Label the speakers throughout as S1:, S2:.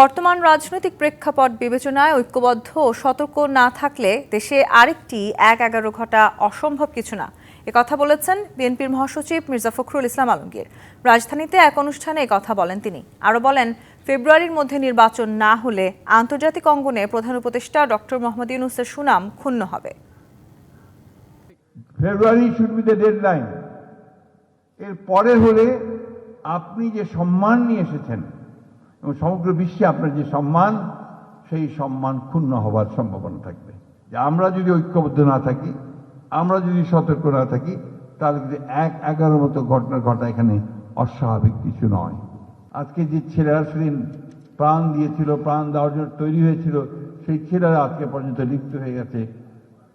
S1: বর্তমান রাজনৈতিক প্রেক্ষাপট বিবেচনায় ঐক্যবদ্ধ ও সতর্ক না থাকলে দেশে আরেকটি এক এগারো ঘটা অসম্ভব কিছু না কথা বলেছেন বিএনপির মহাসচিব মির্জা ফখরুল ইসলাম আলমগীর রাজধানীতে এক অনুষ্ঠানে কথা বলেন তিনি আরও বলেন ফেব্রুয়ারির মধ্যে নির্বাচন না হলে আন্তর্জাতিক অঙ্গনে প্রধান উপদেষ্টা ডক্টর মোহাম্মদ ইউনুসের সুনাম ক্ষুণ্ণ হবে
S2: February should be the deadline এর পরে হলে আপনি যে সম্মান নিয়ে এসেছেন এবং সমগ্র বিশ্বে আপনার যে সম্মান সেই সম্মান ক্ষুণ্ণ হওয়ার সম্ভাবনা থাকবে যে আমরা যদি ঐক্যবদ্ধ না থাকি আমরা যদি সতর্ক না থাকি তাহলে কিন্তু এক এগারো মতো ঘটনা ঘটা এখানে অস্বাভাবিক কিছু নয় আজকে যে ছেলেরা সেদিন প্রাণ দিয়েছিল প্রাণ দেওয়ার জন্য তৈরি হয়েছিল সেই ছেলেরা আজকে পর্যন্ত লিপ্ত হয়ে গেছে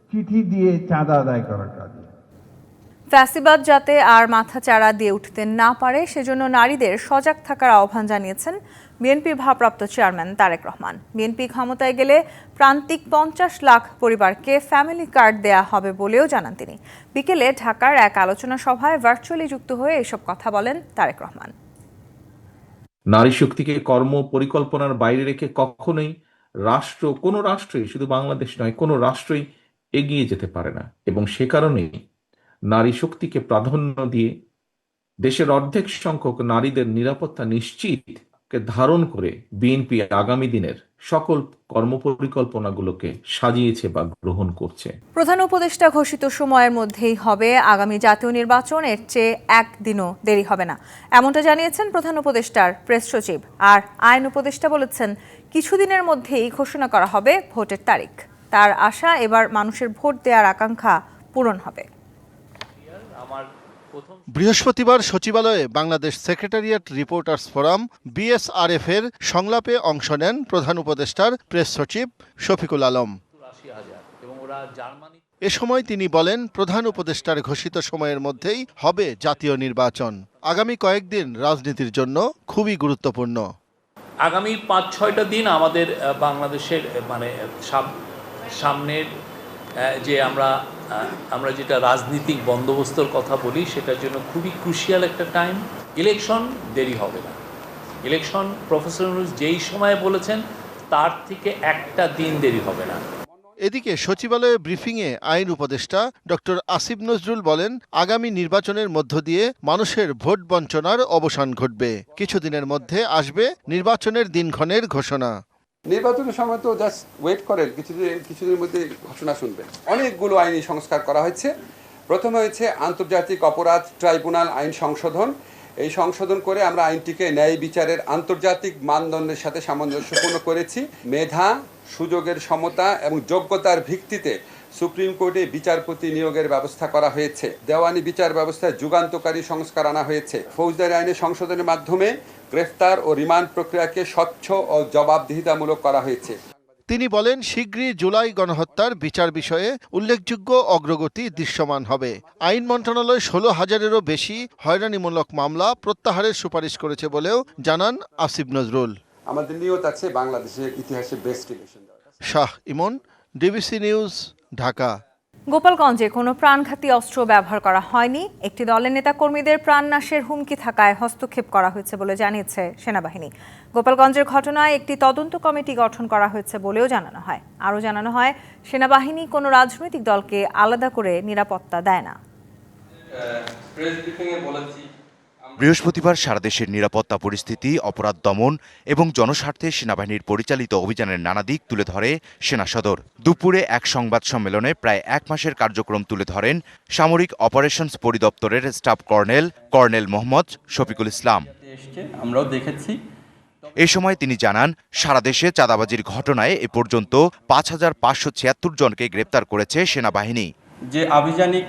S2: চিঠি দিয়ে চাঁদা আদায় করার কাজে
S1: ফ্যাসিবাদ যাতে আর মাথা চাড়া দিয়ে উঠতে না পারে সেজন্য নারীদের সজাগ থাকার আহ্বান জানিয়েছেন বিএনপির ভারপ্রাপ্ত চেয়ারম্যান তারেক রহমান বিএনপি ক্ষমতায় গেলে প্রান্তিক পঞ্চাশ লাখ পরিবারকে ফ্যামিলি কার্ড দেয়া হবে বলেও জানান তিনি বিকেলে ঢাকার এক আলোচনা সভায় ভার্চুয়ালি যুক্ত হয়ে এসব কথা বলেন তারেক রহমান
S3: নারী শক্তিকে কর্ম পরিকল্পনার বাইরে রেখে কখনোই রাষ্ট্র কোনো রাষ্ট্রই শুধু বাংলাদেশ নয় কোনো রাষ্ট্রই এগিয়ে যেতে পারে না এবং সে কারণেই নারী শক্তিকে প্রাধান্য দিয়ে দেশের অর্ধেক সংখ্যক নারীদের নিরাপত্তা নিশ্চিত কে ধারণ করে বিএনপি আগামী দিনের সকল কর্মপরিকল্পনাগুলোকে সাজিয়েছে বা গ্রহণ করছে
S1: প্রধান উপদেষ্টা ঘোষিত সময়ের মধ্যেই হবে আগামী জাতীয় নির্বাচন এর চেয়ে একদিনও দেরি হবে না এমনটা জানিয়েছেন প্রধান উপদেষ্টার প্রেস সচিব আর আইন উপদেষ্টা বলেছেন কিছুদিনের মধ্যেই ঘোষণা করা হবে ভোটের তারিখ তার আশা এবার মানুষের ভোট দেওয়ার আকাঙ্ক্ষা পূরণ হবে
S4: আমার বৃহস্পতিবার সচিবালয়ে Bangladesh secretariat reporters forum BSRF এর সংলাপে অংশ নেন প্রধান উপদেষ্টার প্রেস সচিব শফিকুল আলম এ সময় তিনি বলেন প্রধান উপদেষ্টার ঘোষিত সময়ের মধ্যেই হবে জাতীয় নির্বাচন আগামী কয়েকদিন রাজনীতির জন্য খুবই গুরুত্বপূর্ণ
S5: আগামী পাঁচ ছয়টা দিন আমাদের বাংলাদেশের মানে সামনের যে আমরা আমরা যেটা রাজনীতিক বন্দোবস্তর কথা বলি সেটার জন্য খুবই ক্রুশিয়াল একটা টাইম ইলেকশন দেরি হবে না ইলেকশন প্রফেসর যেই সময় বলেছেন তার থেকে একটা দিন দেরি হবে না
S4: এদিকে সচিবালয়ে ব্রিফিংয়ে আইন উপদেষ্টা ডক্টর আসিফ নজরুল বলেন আগামী নির্বাচনের মধ্য দিয়ে মানুষের ভোট বঞ্চনার অবসান ঘটবে কিছুদিনের মধ্যে আসবে নির্বাচনের দিনক্ষণের ঘোষণা
S6: নির্বাচনের সময় তো জাস্ট ওয়েট করেন কিছুদিন কিছুদিনের মধ্যে ঘোষণা শুনবেন অনেকগুলো আইনি সংস্কার করা হয়েছে প্রথমে হয়েছে আন্তর্জাতিক অপরাধ ট্রাইব্যুনাল আইন সংশোধন এই সংশোধন করে আমরা আইনটিকে ন্যায় বিচারের আন্তর্জাতিক মানদণ্ডের সাথে সামঞ্জস্যপূর্ণ করেছি মেধা সুযোগের সমতা এবং যোগ্যতার ভিত্তিতে সুপ্রিম কোর্টে বিচারপতি নিয়োগের ব্যবস্থা করা হয়েছে দেওয়ানি বিচার ব্যবস্থায় যুগান্তকারী সংস্কার আনা হয়েছে ফৌজদারি আইনে সংশোধনের মাধ্যমে গ্রেফতার ও রিমান্ড প্রক্রিয়াকে স্বচ্ছ ও জবাবদিহিতামূলক করা হয়েছে
S4: তিনি বলেন শীঘ্রই জুলাই গণহত্যার বিচার বিষয়ে উল্লেখযোগ্য অগ্রগতি দৃশ্যমান হবে আইন মন্ত্রণালয় ষোলো হাজারেরও বেশি হয়রানিমূলক মামলা প্রত্যাহারের সুপারিশ করেছে বলেও জানান আসিফ নজরুল আমাদের নিয়ত আছে বাংলাদেশের ইতিহাসে best Shah Emon DBC news Dhaka
S1: গোপালগঞ্জে কোনো প্রাণঘাতী অস্ত্র ব্যবহার করা হয়নি একটি দলের নেতাকর্মীদের প্রাণনাশের হুমকি থাকায় হস্তক্ষেপ করা হয়েছে বলে জানিয়েছে সেনাবাহিনী গোপালগঞ্জের ঘটনায় একটি তদন্ত কমিটি গঠন করা হয়েছে বলেও জানানো হয় আরও জানানো হয় সেনাবাহিনী কোনো রাজনৈতিক দলকে আলাদা করে নিরাপত্তা দেয় না
S4: বৃহস্পতিবার সারাদেশের নিরাপত্তা পরিস্থিতি অপরাধ দমন এবং জনস্বার্থে সেনাবাহিনীর পরিচালিত অভিযানের নানা দিক তুলে ধরে সেনা সদর দুপুরে এক সংবাদ সম্মেলনে প্রায় এক মাসের কার্যক্রম তুলে ধরেন সামরিক অপারেশনস পরিদপ্তরের staff colonel colonel Mohammad Shafiqul Islam আমরাও দেখেছি এ সময় তিনি জানান সারা দেশে চাঁদাবাজির ঘটনায় এ পর্যন্ত পাঁচ হাজার পাঁচশো ছিয়াত্তর জনকে গ্রেপ্তার করেছে সেনাবাহিনী যে আভিযানিক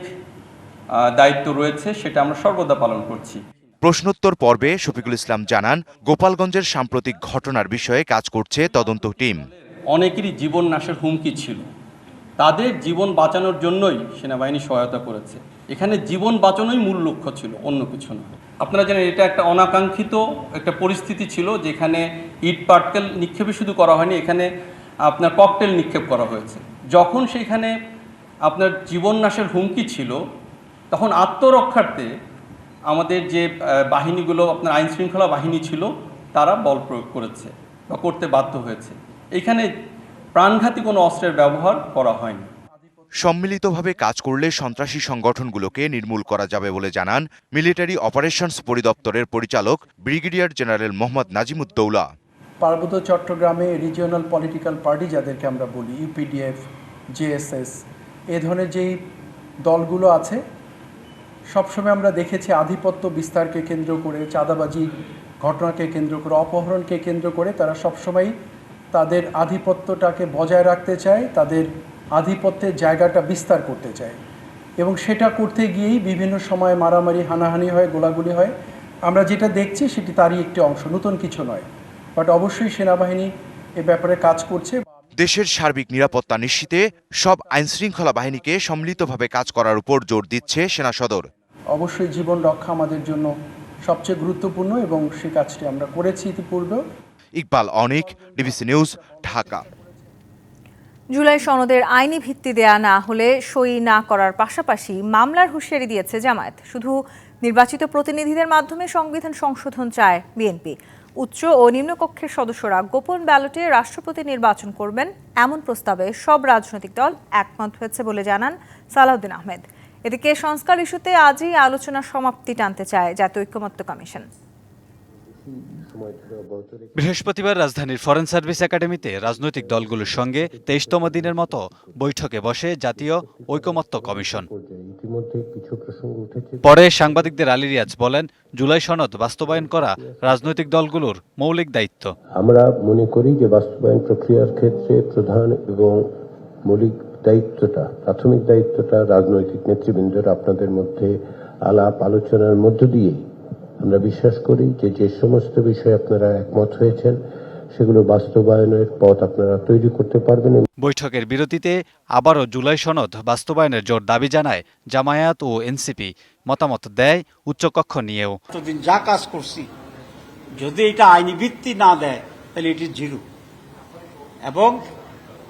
S4: দায়িত্ব রয়েছে সেটা আমরা সর্বদা পালন করছি প্রশ্নোত্তর পর্বে শফিকুল ইসলাম জানান গোপালগঞ্জের সাম্প্রতিক ঘটনার বিষয়ে কাজ করছে তদন্ত টিম
S7: অনেকেরই জীবন নাশের হুমকি ছিল তাদের জীবন বাঁচানোর জন্যই সেনাবাহিনী সহায়তা করেছে এখানে জীবন বাঁচানোই মূল লক্ষ্য ছিল অন্য কিছু না আপনারা জানেন এটা একটা অনাকাঙ্ক্ষিত একটা পরিস্থিতি ছিল যেখানে ইট পাটকেল নিক্ষেপই শুধু করা হয়নি এখানে আপনার ককটেল নিক্ষেপ করা হয়েছে যখন সেখানে আপনার জীবন নাশের হুমকি ছিল তখন আত্মরক্ষার্থে আমাদের যে বাহিনীগুলো আপনার আইন শৃঙ্খলা বাহিনী ছিল তারা বল প্রয়োগ করেছে বা করতে বাধ্য হয়েছে এখানে প্রাণঘাতী কোনো অস্ত্রের ব্যবহার করা হয়নি
S4: সম্মিলিতভাবে কাজ করলে সন্ত্রাসী সংগঠনগুলোকে নির্মূল করা যাবে বলে জানান মিলিটারি অপারেশনস পরিদপ্তরের পরিচালক ব্রিগেডিয়ার জেনারেল মোহাম্মদ নাজিমুদ্দৌলা
S8: পার্বত্য চট্টগ্রামে রিজিওনাল পলিটিক্যাল পার্টি যাদেরকে আমরা বলি ইউপিডিএফ জেএসএস এ ধরনের যেই দলগুলো আছে সবসময় আমরা দেখেছি আধিপত্য বিস্তারকে কেন্দ্র করে চাঁদাবাজি ঘটনাকে কেন্দ্র করে অপহরণকে কেন্দ্র করে তারা সবসময় তাদের আধিপত্যটাকে বজায় রাখতে চায় তাদের আধিপত্যের জায়গাটা বিস্তার করতে চায় এবং সেটা করতে গিয়েই বিভিন্ন সময় মারামারি হানাহানি হয় গোলাগুলি হয় আমরা যেটা দেখছি সেটি তারই একটি অংশ নতুন কিছু নয় বাট অবশ্যই সেনাবাহিনী এ ব্যাপারে কাজ করছে
S4: দেশের সার্বিক নিরাপত্তা নিশ্চিতে সব আইনশৃঙ্খলা বাহিনীকে সম্মিলিতভাবে কাজ করার উপর জোর দিচ্ছে সেনা সদর
S8: অবশ্যই জীবন রক্ষা আমাদের জন্য সবচেয়ে গুরুত্বপূর্ণ এবং সে কাজটি আমরা করেছি ইতিপূর্বে
S4: Iqbal Anik DBC news Dhaka
S1: July সনদের আইনি ভিত্তি দেয়া না হলে সই না করার পাশাপাশি মামলার হুঁশিয়ারি দিয়েছে জামায়াত শুধু নির্বাচিত প্রতিনিধিদের মাধ্যমে সংবিধান সংশোধন চায় বিএনপি উচ্চ ও নিম্নকক্ষের সদস্যরা গোপন ব্যালটে রাষ্ট্রপতি নির্বাচন করবেন এমন প্রস্তাবে সব রাজনৈতিক দল একমত হয়েছে বলে জানান সালাউদ্দিন আহমেদ এদিকে সংস্কার ইস্যুতে আজই আলোচনা সমাপ্তি টানতে চায় জাতীয় ঐক্যমত্য কমিশন
S4: বৃহস্পতিবার রাজধানীর ফরেন সার্ভিস একাডেমিতে রাজনৈতিক দলগুলোর সঙ্গে তেইশতম দিনের মতো বৈঠকে বসে জাতীয় ঐকমত্য কমিশন পরে সাংবাদিকদের আলী রিয়াজ বলেন জুলাই সনদ বাস্তবায়ন করা রাজনৈতিক দলগুলোর মৌলিক দায়িত্ব
S9: আমরা মনে করি যে বাস্তবায়ন প্রক্রিয়ার ক্ষেত্রে প্রধান এবং মৌলিক দায়িত্বটা প্রাথমিক দায়িত্বটা রাজনৈতিক নেতৃবৃন্দরা আপনাদের মধ্যে আলাপ আলোচনার মধ্য দিয়েই আমরা বিশ্বাস করি যে যে সমস্ত বিষয়ে আপনারা একমত হয়েছেন সেগুলো বাস্তবায়নের পথ আপনারা তৈরি করতে পারবেন
S4: বৈঠকের বিরতিতে আবারও জুলাই সনদ বাস্তবায়নের জোর দাবি জানায় জামায়াত ও এনসিপি মতামত দেয় উচ্চকক্ষ নিয়েও
S10: এতদিন যা কাজ করছি যদি এটা আইনি ভিত্তি না দেয় তাহলে এটি জিরো এবং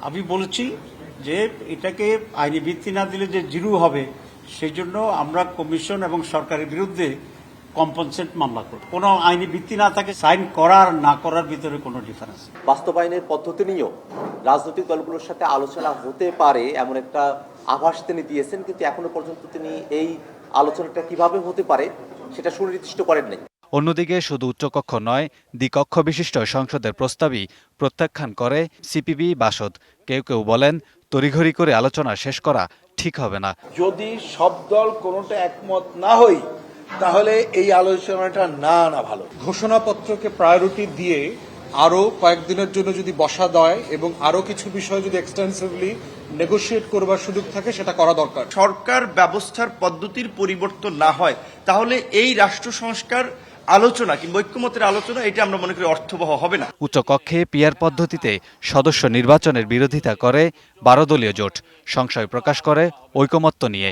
S10: আমি বলেছি যে এটাকে আইনি ভিত্তি না দিলে যে জিরু হবে সেই জন্য আমরা কমিশন এবং সরকারের বিরুদ্ধে কম্পনসেট মামলা করবে কোনো আইনি ভিত্তি না থাকে সাইন করার না করার ভিতরে কোনো ডিফারেন্স
S11: বাস্তবায়নের পদ্ধতি নিয়েও রাজনৈতিক দলগুলোর সাথে আলোচনা হতে পারে এমন একটা আভাস তিনি দিয়েছেন কিন্তু এখনো পর্যন্ত তিনি এই আলোচনাটা কিভাবে হতে পারে সেটা সুনির্দিষ্ট করেন নাই
S4: অন্যদিকে শুধু উচ্চকক্ষ নয় দ্বিকক্ষ বিশিষ্ট সংসদের প্রস্তাবই প্রত্যাখ্যান করে সিপিবি বাসদ কেউ কেউ বলেন তড়িঘড়ি করে আলোচনা শেষ করা ঠিক হবে না
S12: যদি সব দল কোনোটা একমত না হই তাহলে এই আলোচনাটা না না ভালো ঘোষণাপত্রকে প্রায়োরিটি দিয়ে আরো কয়েকদিনের জন্য যদি বসা দেয় এবং আরও কিছু বিষয় যদি এক্সটেন্সিভলি নেগোসিয়েট করবার সুযোগ থাকে সেটা করা দরকার
S13: সরকার ব্যবস্থার পদ্ধতির পরিবর্তন না হয় তাহলে এই রাষ্ট্র সংস্কার আলোচনা কিংবা ঐক্যমতের আলোচনা এটা আমরা মনে করি অর্থবহ হবে না
S4: উচ্চকক্ষে পিয়ার পদ্ধতিতে সদস্য নির্বাচনের বিরোধিতা করে বারো দলীয় জোট সংশয় প্রকাশ করে ঐকমত্য নিয়ে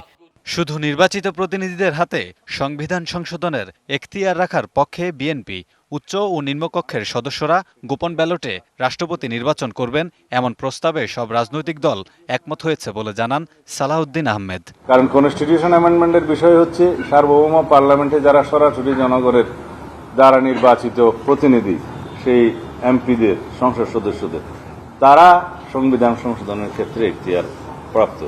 S4: শুধু নির্বাচিত প্রতিনিধিদের হাতে সংবিধান সংশোধনের এখতিয়ার রাখার পক্ষে বিএনপি উচ্চ ও নিম্নকক্ষের সদস্যরা গোপন ব্যালটে রাষ্ট্রপতি নির্বাচন করবেন এমন প্রস্তাবে সব রাজনৈতিক দল একমত হয়েছে বলে জানান সালাউদ্দিন আহমেদ
S14: কারণ কনস্টিটিউশন অ্যামেন্ডমেন্টের বিষয় হচ্ছে সার্বভৌম পার্লামেন্টে যারা সরাসরি জনগণের দ্বারা নির্বাচিত প্রতিনিধি সেই এমপিদের সংসদ সদস্যদের তারা সংবিধান সংশোধনের ক্ষেত্রে এখতিয়ার প্রাপ্ত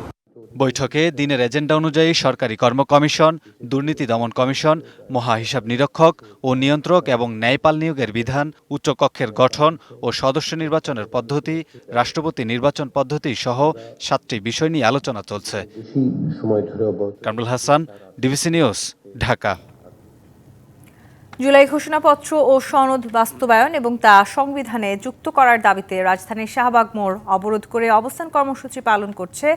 S4: বৈঠকে দিনের এজেন্ডা অনুযায়ী সরকারি কর্ম কমিশন দুর্নীতি দমন কমিশন মহা হিসাব নিরীক্ষক ও নিয়ন্ত্রক এবং ন্যায়পাল নিয়োগের বিধান উচ্চকক্ষের গঠন ও সদস্য নির্বাচনের পদ্ধতি রাষ্ট্রপতি নির্বাচন পদ্ধতি সহ সাতটি বিষয় নিয়ে আলোচনা চলছে Kamrul Hasan DBC news Dhaka
S1: July ঘোষণাপত্র ও সনদ বাস্তবায়ন এবং তা সংবিধানে যুক্ত করার দাবিতে রাজধানীর শাহবাগ মোড় অবরোধ করে অবস্থান কর্মসূচি পালন করছে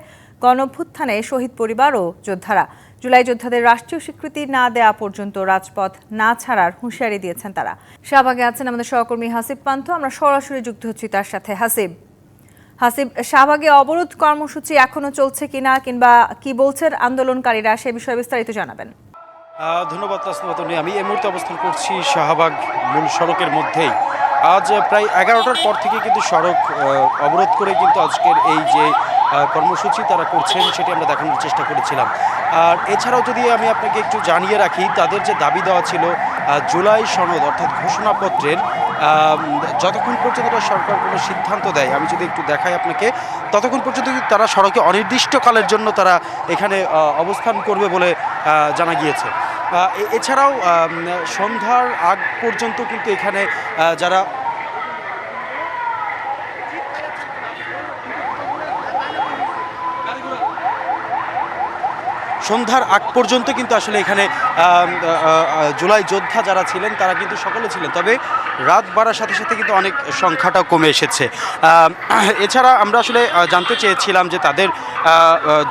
S1: গণভ্যুত্থানে শহীদ পরিবার ও যোদ্ধারা জুলাই যোদ্ধাদের রাষ্ট্রীয় স্বীকৃতি না দেয়া পর্যন্ত রাজপথ না ছাড়ার হুঁশিয়ারি দিয়েছেন তারা শাহবাগে আছেন আমাদের সহকর্মী হাসিব পান্থ আমরা সরাসরি যুক্ত হচ্ছি তার সাথে হাসিব হাসিব শাহবাগে অবরোধ কর্মসূচি এখনো চলছে কিনা কিংবা কি বলছেন আন্দোলনকারীরা সে বিষয়ে বিস্তারিত জানাবেন
S15: ধন্যবাদ তাসনাতনি আমি এই মুহূর্তে অবস্থান করছি শাহবাগ মূল সড়কের মধ্যেই আজ প্রায় এগারোটার পর থেকে কিন্তু সড়ক অবরোধ করে কিন্তু আজকের এই যে কর্মসূচি তারা করছেন সেটি আমরা দেখানোর চেষ্টা করেছিলাম আর এছাড়াও যদি আমি আপনাকে একটু জানিয়ে রাখি তাদের যে দাবি দেওয়া ছিল জুলাই সনদ অর্থাৎ ঘোষণাপত্রের যতক্ষণ পর্যন্ত তারা সরকার কোনো সিদ্ধান্ত দেয় আমি যদি একটু দেখাই আপনাকে ততক্ষণ পর্যন্ত তারা সড়কে অনির্দিষ্টকালের জন্য তারা এখানে অবস্থান করবে বলে জানা গিয়েছে এছাড়াও সন্ধ্যার আগ পর্যন্ত কিন্তু এখানে যারা সন্ধ্যার আগ পর্যন্ত কিন্তু আসলে এখানে জুলাই যোদ্ধা যারা ছিলেন তারা কিন্তু সকলে ছিলেন তবে রাত বাড়ার সাথে সাথে কিন্তু অনেক সংখ্যাটা কমে এসেছে এছাড়া আমরা আসলে জানতে চেয়েছিলাম যে তাদের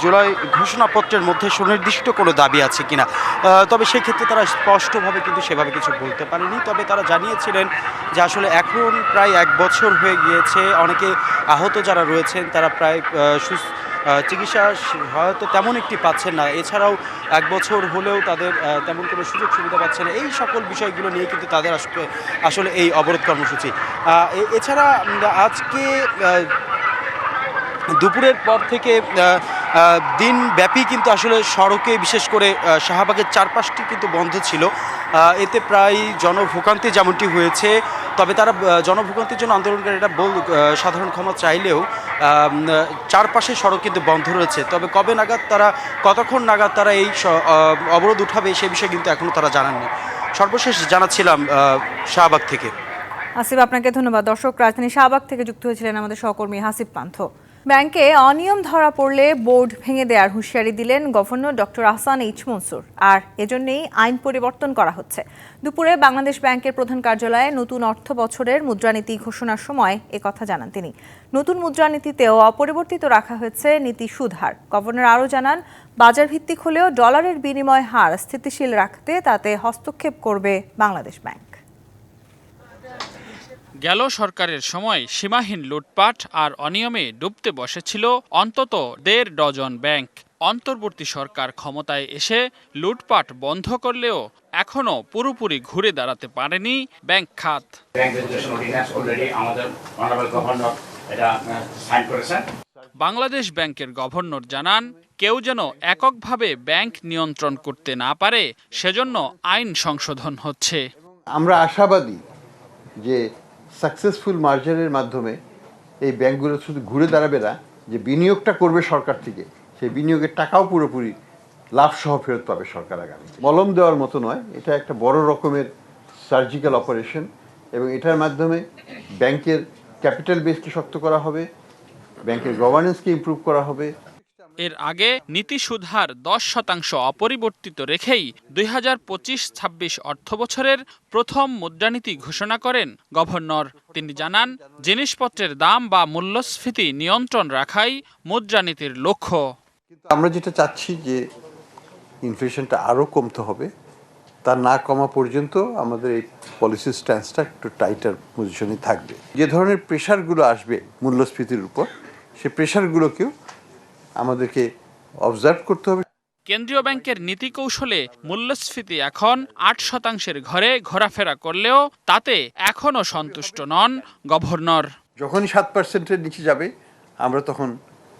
S15: জুলাই ঘোষণাপত্রের মধ্যে সুনির্দিষ্ট কোনো দাবি আছে কিনা তবে সেই ক্ষেত্রে তারা স্পষ্টভাবে কিন্তু সেভাবে কিছু বলতে পারেনি তবে তারা জানিয়েছিলেন যে আসলে এখন প্রায় এক বছর হয়ে গিয়েছে অনেকে আহত যারা রয়েছেন তারা প্রায় সুস্থ চিকিৎসা হয়তো তেমন একটি পাচ্ছেন না এছাড়াও এক বছর হলেও তাদের তেমন কোনো সুযোগ সুবিধা পাচ্ছে না এই সকল বিষয়গুলো নিয়ে কিন্তু তাদের আসলে এই অবরোধ কর্মসূচি এছাড়া আজকে দুপুরের পর থেকে দিনব্যাপী কিন্তু আসলে সড়কে বিশেষ করে শাহবাগের চারপাশটি কিন্তু বন্ধ ছিল এতে প্রায় জনভোগান্তি যেমনটি হয়েছে তবে তারা জনভোগান্তির জন্য আন্দোলনকারীরা বল সাধারণ ক্ষমা চাইলেও চারপাশে সড়ক কিন্তু বন্ধ রয়েছে তবে কবে নাগাদ তারা কতক্ষণ নাগাদ তারা এই অবরোধ উঠাবে সে বিষয়ে কিন্তু এখনও তারা জানাননি সর্বশেষ জানাচ্ছিলাম শাহবাগ থেকে
S1: আসিফ আপনাকে ধন্যবাদ দর্শক রাজধানী শাহবাগ থেকে যুক্ত হয়েছিলেন আমাদের সহকর্মী হাসিব পান্থ ব্যাংকে অনিয়ম ধরা পড়লে বোর্ড ভেঙে দেওয়ার হুঁশিয়ারি দিলেন governor doctor Ahsan H Mansur আর এজন্যই আইন পরিবর্তন করা হচ্ছে দুপুরে বাংলাদেশ ব্যাংকের প্রধান কার্যালয়ে নতুন অর্থ বছরের মুদ্রানীতি ঘোষণার সময় কথা জানান তিনি নতুন মুদ্রানীতিতেও অপরিবর্তিত রাখা হয়েছে নীতি সুধার গভর্নর আরও জানান বাজার ভিত্তিক হলেও ডলারের বিনিময় হার স্থিতিশীল রাখতে তাতে হস্তক্ষেপ করবে বাংলাদেশ ব্যাংক
S16: গেল সরকারের সময় সীমাহীন লুটপাট আর অনিয়মে ডুবতে বসেছিল অন্তত দেড় ডজন ব্যাংক অন্তর্বর্তী সরকার ক্ষমতায় এসে লুটপাট বন্ধ করলেও এখনও পুরোপুরি ঘুরে দাঁড়াতে পারেনি ব্যাংক খাত বাংলাদেশ ব্যাংকের গভর্নর জানান কেউ যেন এককভাবে ব্যাংক নিয়ন্ত্রণ করতে না পারে সেজন্য আইন সংশোধন হচ্ছে
S17: আমরা আশাবাদী যে সাকসেসফুল মার্জারের মাধ্যমে এই ব্যাংকগুলো শুধু ঘুরে দাঁড়াবে না যে বিনিয়োগটা করবে সরকার থেকে সেই বিনিয়োগের টাকাও পুরোপুরি লাভসহ ফেরত পাবে সরকার আগামী মলম দেওয়ার মতো নয় এটা একটা বড় রকমের সার্জিক্যাল অপারেশন এবং এটার মাধ্যমে ব্যাংকের ক্যাপিটাল বেসকে শক্ত করা হবে ব্যাংকের গভর্নেন্সকে ইম্প্রুভ করা হবে
S16: এর আগে নীতি সুধার দশ শতাংশ অপরিবর্তিত রেখেই দুই হাজার পঁচিশ ছাব্বিশ অর্থ বছরের প্রথম মুদ্রানীতি ঘোষণা করেন গভর্নর তিনি জানান জিনিসপত্রের দাম বা মূল্যস্ফীতি নিয়ন্ত্রণ রাখাই মুদ্রানীতির লক্ষ্য
S17: আমরা যেটা চাচ্ছি যে ইনফ্লেশনটা আরও কমতে হবে তা না কমা পর্যন্ত আমাদের এই পলিসি স্ট্যান্সটা একটু টাইটার পজিশনে থাকবে যে ধরনের প্রেশারগুলো আসবে মূল্যস্ফীতির উপর সে প্রেশারগুলোকেও আমাদেরকে অবজার্ভ করতে হবে
S16: কেন্দ্রীয় ব্যাংকের নীতি কৌশলে মূল্যস্ফীতি এখন আট শতাংশের ঘরে ঘোরাফেরা করলেও তাতে এখনও সন্তুষ্ট নন গভর্নর
S17: যখনই সাত পার্সেন্টের নিচে যাবে আমরা তখন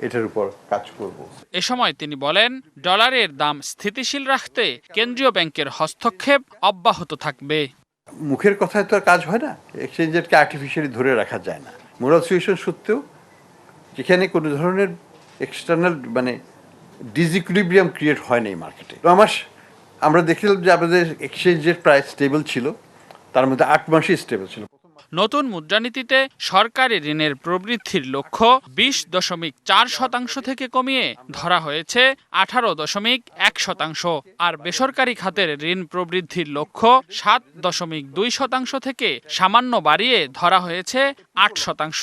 S17: এটার উপর কাজ করব
S16: এ সময় তিনি বলেন ডলারের দাম স্থিতিশীল রাখতে কেন্দ্রীয় ব্যাংকের হস্তক্ষেপ অব্যাহত থাকবে
S17: মুখের কথায় তো আর কাজ হয় না এক্সচেঞ্জ আর্টিফিশিয়ালি ধরে রাখা যায় না মূল সিচুয়েশন সত্ত্বেও যেখানে কোনো ধরনের এক্সটার্নাল মানে ডিজিকুলিব্রিয়াম ক্রিয়েট হয় না এই মার্কেটে তো আমার আমরা দেখলাম যে আমাদের এক্সচেঞ্জের প্রাইস স্টেবল ছিল তার মধ্যে আট মাসই স্টেবল ছিল
S16: নতুন মুদ্রানীতিতে সরকারি ঋণের প্রবৃদ্ধির লক্ষ্য বিশ দশমিক চার শতাংশ থেকে কমিয়ে ধরা হয়েছে আঠারো দশমিক এক শতাংশ আর বেসরকারি খাতের ঋণ প্রবৃদ্ধির লক্ষ্য সাত দশমিক দুই শতাংশ থেকে সামান্য বাড়িয়ে ধরা হয়েছে আট শতাংশ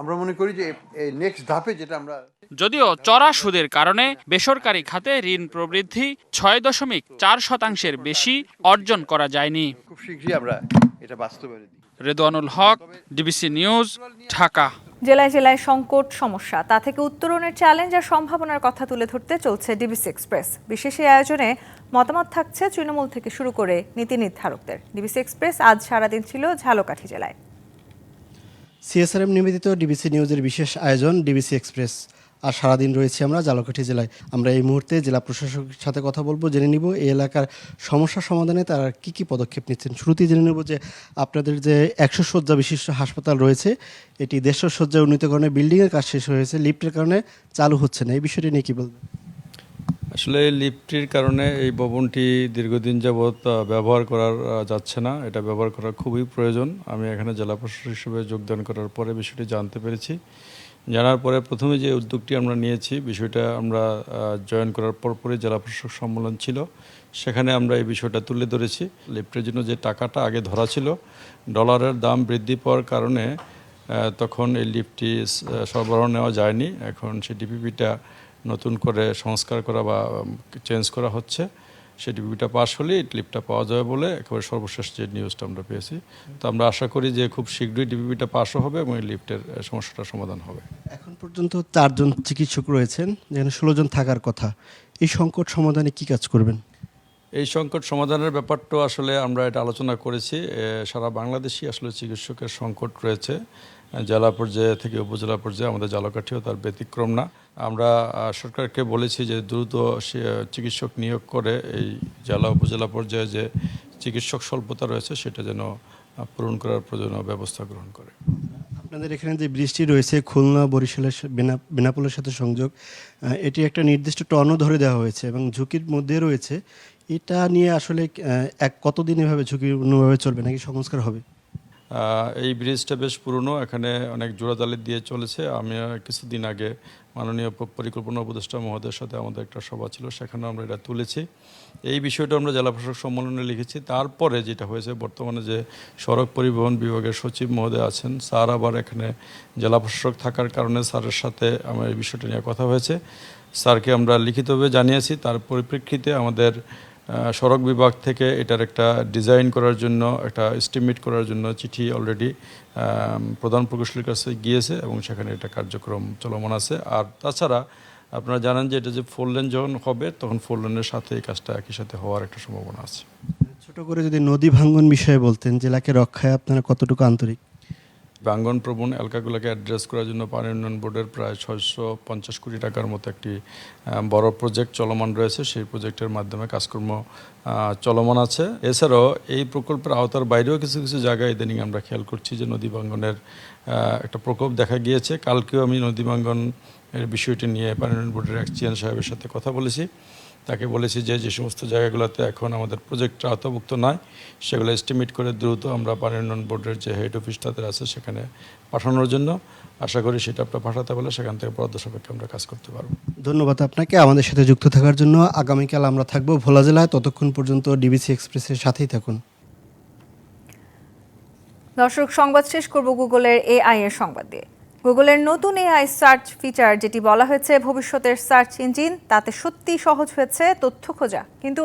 S16: আমরা মনে করি যে নেক্সট ধাপে যেটা আমরা যদিও চড়া সুদের কারণে বেসরকারি খাতে ঋণ প্রবৃদ্ধি ছয় দশমিক চার শতাংশের বেশি অর্জন করা যায়নি রেদানুল রেদওয়ানুল হক ডিবিসি নিউজ ঢাকা
S1: জেলায় জেলায় সংকট সমস্যা তা থেকে উত্তরণের চ্যালেঞ্জ আর সম্ভাবনার কথা তুলে ধরতে চলছে ডিবিসি এক্সপ্রেস বিশেষ এই আয়োজনে মতামত থাকছে তৃণমূল থেকে শুরু করে নীতি নির্ধারকদের ডিবিসি এক্সপ্রেস আজ সারাদিন ছিল ঝালকাঠি জেলায়
S18: সিএসআরএম নিবেদিত ডিবিসি নিউজের বিশেষ আয়োজন ডিবিসি এক্সপ্রেস আর সারাদিন রয়েছি আমরা জালকাঠি জেলায় আমরা এই মুহূর্তে জেলা প্রশাসকের সাথে কথা বলবো জেনে নিব এই এলাকার সমস্যা সমাধানে তারা কি কি পদক্ষেপ নিচ্ছেন শুরুতেই জেনে নেব যে আপনাদের যে একশো শয্যা বিশিষ্ট হাসপাতাল রয়েছে এটি দেশ শয্যা উন্নীতকরণে বিল্ডিংয়ের কাজ শেষ হয়েছে লিফ্টের কারণে চালু হচ্ছে না এই বিষয়টি নিয়ে কী বলবেন
S19: আসলে লিফটির কারণে এই ভবনটি দীর্ঘদিন যাবৎ ব্যবহার করার যাচ্ছে না এটা ব্যবহার করা খুবই প্রয়োজন আমি এখানে জেলা প্রশাসক হিসেবে যোগদান করার পরে বিষয়টি জানতে পেরেছি জানার পরে প্রথমে যে উদ্যোগটি আমরা নিয়েছি বিষয়টা আমরা জয়েন করার পরপরই জেলা প্রশাসক সম্মেলন ছিল সেখানে আমরা এই বিষয়টা তুলে ধরেছি লিফটের জন্য যে টাকাটা আগে ধরা ছিল ডলারের দাম বৃদ্ধি পাওয়ার কারণে তখন এই লিফটটি সরবরাহ নেওয়া যায়নি এখন সে ডিপিপিটা নতুন করে সংস্কার করা বা চেঞ্জ করা হচ্ছে সেই ডিবিটা পাশ হলে এই ক্লিপটা পাওয়া যাবে বলে একেবারে সর্বশেষ যে নিউজটা আমরা পেয়েছি তো আমরা আশা করি যে খুব শীঘ্রই ডিবিপিটা পাশও হবে এবং এই লিফটের সমস্যাটা সমাধান হবে
S18: এখন পর্যন্ত চারজন চিকিৎসক রয়েছেন যেখানে ষোলো জন থাকার কথা এই সংকট সমাধানে কি কাজ করবেন
S19: এই সংকট সমাধানের ব্যাপারটা আসলে আমরা এটা আলোচনা করেছি সারা বাংলাদেশই আসলে চিকিৎসকের সংকট রয়েছে জেলা পর্যায়ে থেকে উপজেলা পর্যায়ে আমাদের জালকাঠিও তার ব্যতিক্রম না আমরা সরকারকে বলেছি যে দ্রুত চিকিৎসক নিয়োগ করে এই জেলা উপজেলা পর্যায়ে যে চিকিৎসক স্বল্পতা রয়েছে সেটা যেন পূরণ করার প্রয়োজনীয় ব্যবস্থা গ্রহণ করে আপনাদের এখানে যে বৃষ্টি রয়েছে খুলনা বরিশালের বেনাপোলের সাথে সংযোগ এটি একটা নির্দিষ্ট টনও ধরে দেওয়া হয়েছে এবং ঝুঁকির মধ্যে রয়েছে এটা নিয়ে আসলে এক কতদিন এভাবে ঝুঁকিপূর্ণভাবে চলবে নাকি সংস্কার হবে এই ব্রিজটা বেশ পুরনো এখানে অনেক জোড়াজালি দিয়ে চলেছে আমি কিছুদিন আগে মাননীয় পরিকল্পনা উপদেষ্টা মহোদয়ের সাথে আমাদের একটা সভা ছিল সেখানে আমরা এটা তুলেছি এই বিষয়টা আমরা জেলা প্রশাসক সম্মেলনে লিখেছি তারপরে যেটা হয়েছে বর্তমানে যে সড়ক পরিবহন বিভাগের সচিব মহোদয় আছেন স্যার আবার এখানে জেলা প্রশাসক থাকার কারণে স্যারের সাথে আমার এই বিষয়টা নিয়ে কথা হয়েছে স্যারকে আমরা লিখিতভাবে জানিয়েছি তার পরিপ্রেক্ষিতে আমাদের সড়ক বিভাগ থেকে এটার একটা ডিজাইন করার জন্য একটা এস্টিমেট করার জন্য চিঠি অলরেডি প্রধান প্রকৌশলীর কাছে গিয়েছে এবং সেখানে এটা কার্যক্রম চলমান আছে আর তাছাড়া আপনারা জানেন যে এটা যে ফোর লেন যখন হবে তখন ফোর লেনের সাথে এই কাজটা একই সাথে হওয়ার একটা সম্ভাবনা আছে ছোট করে যদি নদী ভাঙ্গন বিষয়ে বলতেন জেলাকে রক্ষায় আপনারা কতটুকু আন্তরিক প্রবণ এলাকাগুলোকে অ্যাড্রেস করার জন্য পানি উন্নয়ন বোর্ডের প্রায় ছয়শো পঞ্চাশ কোটি টাকার মতো একটি বড় প্রজেক্ট চলমান রয়েছে সেই প্রজেক্টের মাধ্যমে কাজকর্ম চলমান আছে এছাড়াও এই প্রকল্পের আওতার বাইরেও কিছু কিছু জায়গায় ইদানিং আমরা খেয়াল করছি যে নদী বাঙ্গনের একটা প্রকোপ দেখা গিয়েছে কালকেও আমি নদী বাঙ্গন এর বিষয়টি নিয়ে পানি উন্নয়ন বোর্ডের এক চেয়ার সাহেবের সাথে কথা বলেছি তাকে বলেছি যে যে সমস্ত জায়গাগুলোতে এখন আমাদের প্রজেক্টটা আওতাভুক্ত নয় সেগুলো এস্টিমেট করে দ্রুত আমরা পানি উন্নয়ন বোর্ডের যে হেড অফিস তাদের আছে সেখানে পাঠানোর জন্য আশা করি সেটা আপনার পাঠাতে বলে সেখান থেকে বরাদ্দ সাপেক্ষে আমরা কাজ করতে পারবো ধন্যবাদ আপনাকে আমাদের সাথে যুক্ত থাকার জন্য আগামীকাল আমরা থাকবো ভোলা জেলায় ততক্ষণ পর্যন্ত ডিবিসি এক্সপ্রেসের সাথেই থাকুন দর্শক সংবাদ শেষ করব গুগলের এআই এর সংবাদ দিয়ে গুগলের নতুন এআই সার্চ ফিচার যেটি বলা হয়েছে ভবিষ্যতের সার্চ ইঞ্জিন তাতে সত্যি সহজ হয়েছে তথ্য খোঁজা কিন্তু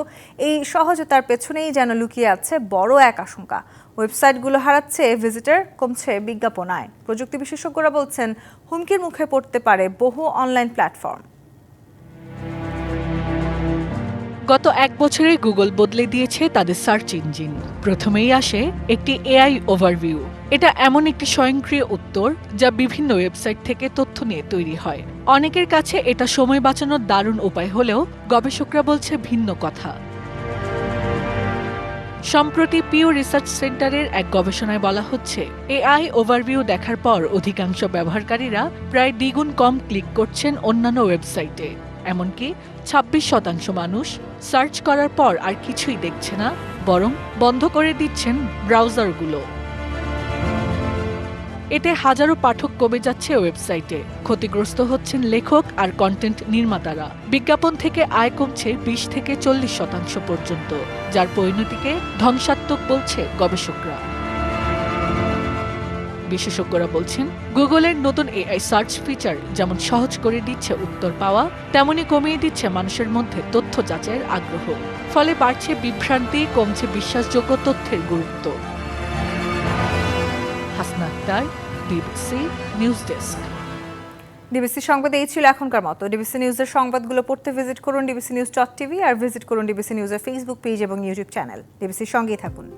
S19: এই সহজতার পেছনেই যেন লুকিয়ে আছে বড় এক আশঙ্কা ওয়েবসাইটগুলো হারাচ্ছে ভিজিটার কমছে বিজ্ঞাপন আয় প্রযুক্তি বিশেষজ্ঞরা বলছেন হুমকির মুখে পড়তে পারে বহু অনলাইন প্ল্যাটফর্ম গত এক বছরে গুগল বদলে দিয়েছে তাদের সার্চ ইঞ্জিন প্রথমেই আসে একটি এআই ওভারভিউ এটা এমন একটি স্বয়ংক্রিয় উত্তর যা বিভিন্ন ওয়েবসাইট থেকে তথ্য নিয়ে তৈরি হয় অনেকের কাছে এটা সময় বাঁচানোর দারুণ উপায় হলেও গবেষকরা বলছে ভিন্ন কথা সম্প্রতি পিউ রিসার্চ সেন্টারের এক গবেষণায় বলা হচ্ছে এআই ওভারভিউ দেখার পর অধিকাংশ ব্যবহারকারীরা প্রায় দ্বিগুণ কম ক্লিক করছেন অন্যান্য ওয়েবসাইটে এমনকি ২৬ শতাংশ মানুষ সার্চ করার পর আর কিছুই দেখছে না বরং বন্ধ করে দিচ্ছেন ব্রাউজারগুলো এতে হাজারো পাঠক কমে যাচ্ছে ওয়েবসাইটে ক্ষতিগ্রস্ত হচ্ছেন লেখক আর কন্টেন্ট নির্মাতারা বিজ্ঞাপন থেকে আয় কমছে বিশ থেকে চল্লিশ শতাংশ পর্যন্ত যার পরিণতিকে ধ্বংসাত্মক বলছে গবেষকরা বিশেষজ্ঞরা বলছেন গুগলের নতুন এআই সার্চ ফিচার যেমন সহজ করে দিচ্ছে উত্তর পাওয়া তেমনই কমিয়ে দিচ্ছে মানুষের মধ্যে তথ্য যাচাইয়ের আগ্রহ ফলে বাড়ছে বিভ্রান্তি কমছে বিশ্বাসযোগ্য তথ্যের গুরুত্ব Hasna Akter DBC news desk DBC সংবাদ এই ছিল এখনকার মতো ডিবিসি নিউজের সংবাদগুলো পড়তে ভিজিট করুন ডিবিসি নিউজ ডট টিভি আর ভিজিট করুন ডিবিসি নিউজের ফেসবুক পেজ এবং ইউটিউব চ্যানেল ডিবিসির সঙ্গেই থাকুন